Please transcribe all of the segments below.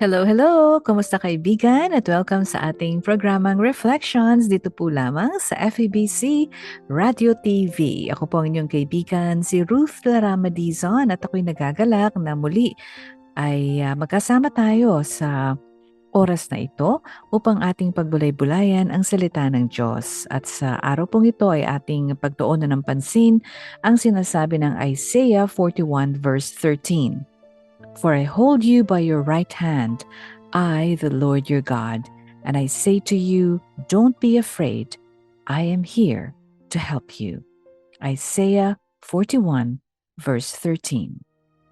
Hello, hello! Kumusta kaibigan? At welcome sa ating programang Reflections dito po lamang sa FEBC Radio TV. Ako po ang inyong kaibigan, si Ruth Lara Madizon at ako'y nagagalak na muli ay uh, magkasama tayo sa oras na ito upang ating pagbulay-bulayan ang salita ng Diyos. At sa araw pong ito ay ating pagtuunan ng pansin ang sinasabi ng Isaiah 41 verse 13. For I hold you by your right hand, I, the Lord your God, and I say to you, Don't be afraid. I am here to help you. Isaiah 41, verse 13.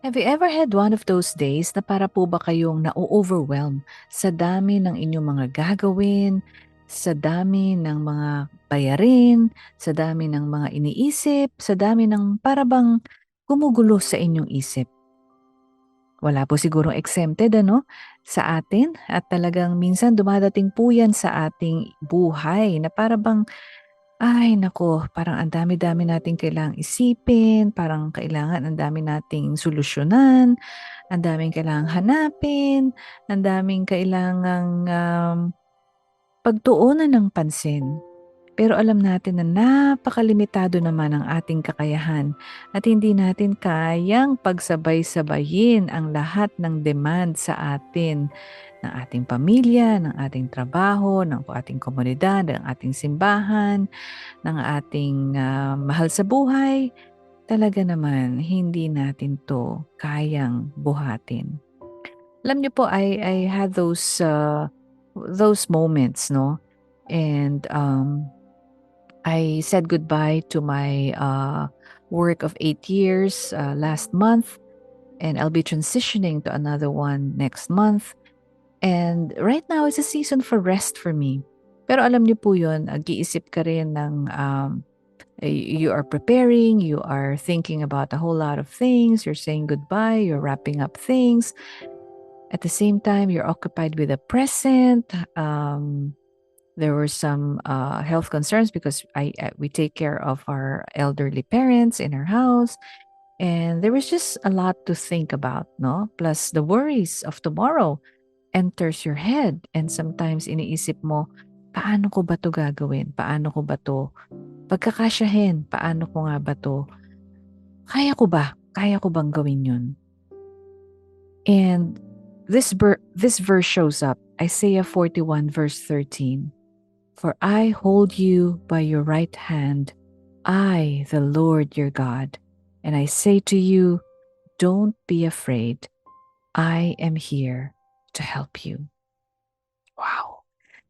Have you ever had one of those days na para po ba kayong na-overwhelm sa dami ng inyong mga gagawin, sa dami ng mga bayarin, sa dami ng mga iniisip, sa dami ng parabang gumugulo sa inyong isip? Wala po sigurong exempted ano sa atin at talagang minsan dumadating po yan sa ating buhay na para bang ay nako, parang ang dami-dami nating kailangang isipin, parang kailangan ang dami nating solusyonan, ang daming kailangang hanapin, ang daming kailangang um, pagtuunan ng pansin. Pero alam natin na napakalimitado naman ang ating kakayahan at hindi natin kayang pagsabay-sabayin ang lahat ng demand sa atin ng ating pamilya, ng ating trabaho, ng ating komunidad, ng ating simbahan, ng ating uh, mahal sa buhay. Talaga naman, hindi natin to kayang buhatin. Alam niyo po, I, I had those, uh, those moments, no? And um, I said goodbye to my uh, work of eight years uh, last month, and I'll be transitioning to another one next month. And right now, it's a season for rest for me. Pero alam niyo po yun, nag-iisip ka rin ng um, you are preparing, you are thinking about a whole lot of things, you're saying goodbye, you're wrapping up things. At the same time, you're occupied with the present, um, there were some uh, health concerns because I, I we take care of our elderly parents in our house. And there was just a lot to think about no? Plus the worries of tomorrow enters your head. And sometimes iniisip mo paano ko ba to gagawin? Paano ko ba to pagkakasyahin? Paano ko nga ba to kaya ko ba? Kaya ko bang gawin yun? And this ber- this verse shows up. Isaiah 41 verse 13 For I hold you by your right hand, I, the Lord your God, and I say to you, Don't be afraid. I am here to help you. Wow,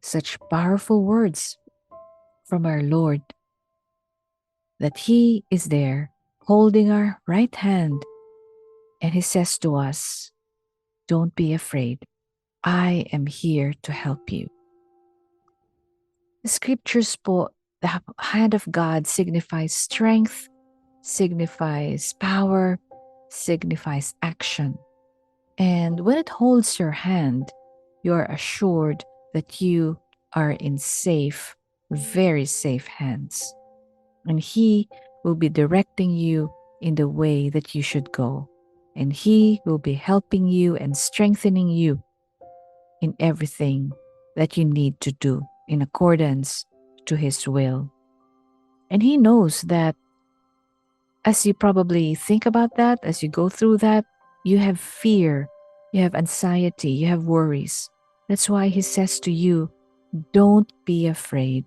such powerful words from our Lord that He is there holding our right hand, and He says to us, Don't be afraid. I am here to help you. Scriptures po, the hand of God signifies strength, signifies power, signifies action. And when it holds your hand, you are assured that you are in safe, very safe hands. And He will be directing you in the way that you should go. And He will be helping you and strengthening you in everything that you need to do in accordance to His will. And He knows that as you probably think about that, as you go through that, you have fear, you have anxiety, you have worries. That's why He says to you, Don't be afraid.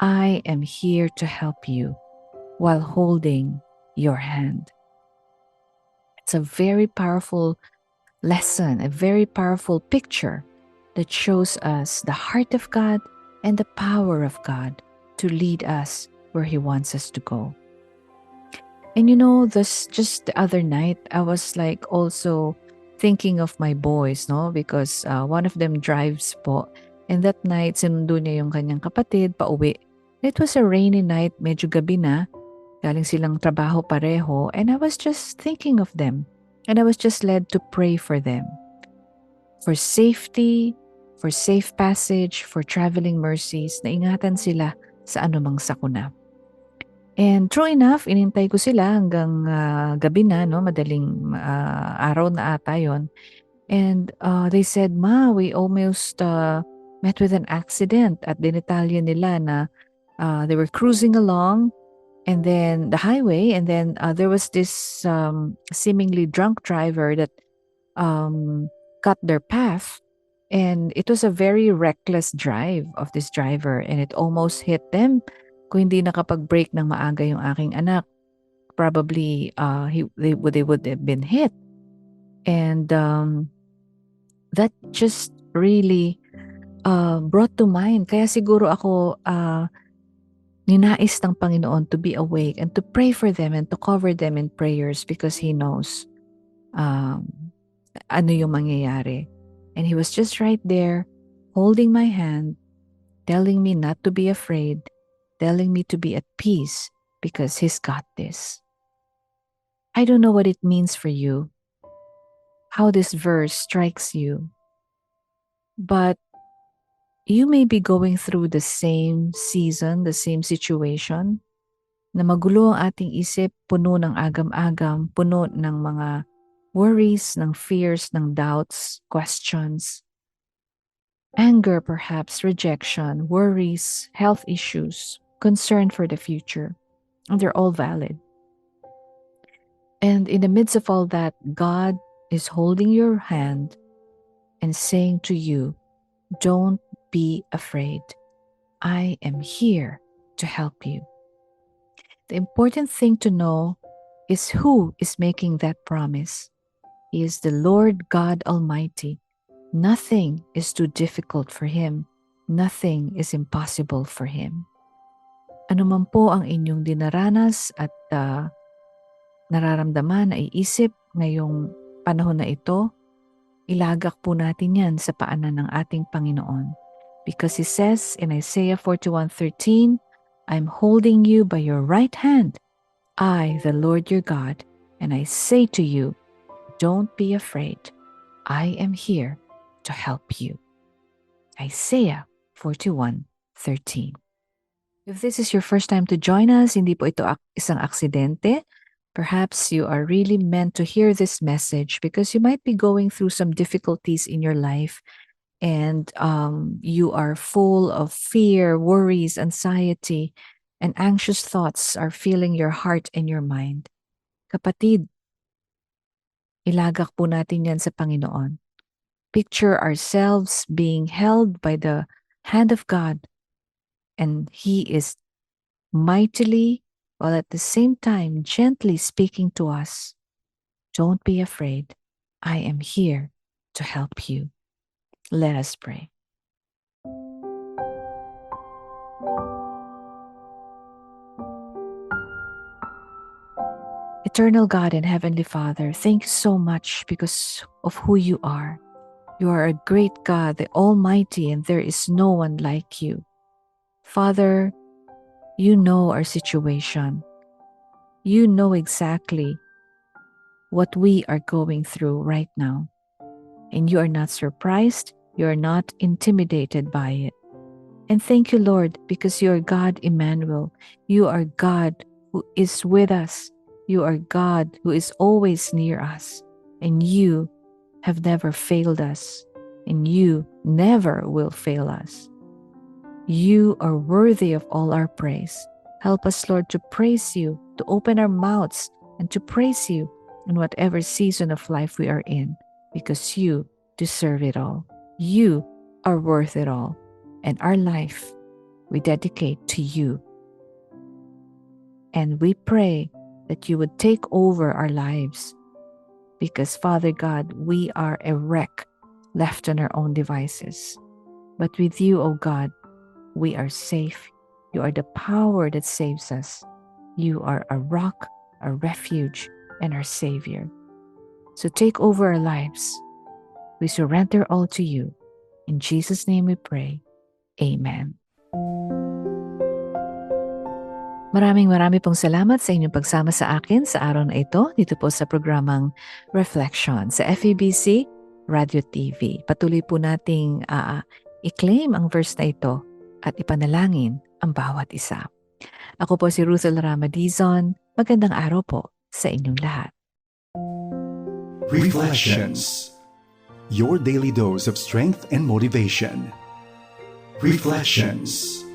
I am here to help you while holding your hand. It's a very powerful lesson, a very powerful picture that shows us the heart of God and the power of God to lead us where He wants us to go. And you know, this just the other night, I was like also thinking of my boys, no? Because uh, one of them drives po, And that night, sinundo niya yung kanyang kapatid pauwi. It was a rainy night, medyo gabi na. Galing silang trabaho pareho and I was just thinking of them. And I was just led to pray for them. For safety, for safe passage, for traveling mercies, na ingatan sila sa anumang sakuna. And true enough, inintay ko sila hanggang uh, gabi na, no? madaling uh, araw na ata yun. And uh, they said, Ma, we almost uh, met with an accident at dinitalya nila na uh, they were cruising along and then the highway and then uh, there was this um, seemingly drunk driver that um, cut their path and it was a very reckless drive of this driver and it almost hit them. Kung hindi nakapag-brake ng maaga yung aking anak probably uh, he, they, would, they would have been hit. And um, that just really uh, brought to mind. Kaya siguro ako uh, Ninais ng Panginoon to be awake and to pray for them and to cover them in prayers because He knows um, ano yung mangyayari. And He was just right there, holding my hand, telling me not to be afraid, telling me to be at peace because He's got this. I don't know what it means for you, how this verse strikes you, but you may be going through the same season, the same situation, na magulo ang ating isip, puno ng agam-agam, puno ng mga worries, ng fears, ng doubts, questions, anger perhaps, rejection, worries, health issues, concern for the future. And they're all valid. And in the midst of all that, God is holding your hand and saying to you, don't be afraid. I am here to help you. The important thing to know is who is making that promise. Is the Lord God Almighty. Nothing is too difficult for Him. Nothing is impossible for Him. Ano man po ang inyong dinaranas at uh, nararamdaman na iisip ngayong panahon na ito, ilagak po natin yan sa paanan ng ating Panginoon. because he says in Isaiah 41:13, I'm holding you by your right hand, I, the Lord your God, and I say to you, don't be afraid. I am here to help you. Isaiah 41:13. If this is your first time to join us, hindi po ito isang aksidente. Perhaps you are really meant to hear this message because you might be going through some difficulties in your life and um, you are full of fear, worries, anxiety, and anxious thoughts are filling your heart and your mind. Kapatid, ilagak po natin yan sa Panginoon. Picture ourselves being held by the hand of God, and He is mightily, while at the same time gently speaking to us. Don't be afraid. I am here to help you. Let us pray. Eternal God and Heavenly Father, thank you so much because of who you are. You are a great God, the Almighty, and there is no one like you. Father, you know our situation. You know exactly what we are going through right now. And you are not surprised you are not intimidated by it. And thank you, Lord, because you are God Emmanuel. You are God who is with us. You are God who is always near us. And you have never failed us. And you never will fail us. You are worthy of all our praise. Help us, Lord, to praise you, to open our mouths, and to praise you in whatever season of life we are in, because you deserve it all. You are worth it all, and our life we dedicate to you. And we pray that you would take over our lives because, Father God, we are a wreck left on our own devices. But with you, O oh God, we are safe. You are the power that saves us. You are a rock, a refuge, and our Savior. So take over our lives we surrender all to you. In Jesus' name we pray. Amen. Maraming marami pong salamat sa inyong pagsama sa akin sa araw na ito dito po sa programang Reflection sa FEBC Radio TV. Patuloy po nating ah, i-claim ang verse na ito at ipanalangin ang bawat isa. Ako po si Ruthel Ramadizon. Magandang araw po sa inyong lahat. Reflections. Your daily dose of strength and motivation. Reflections.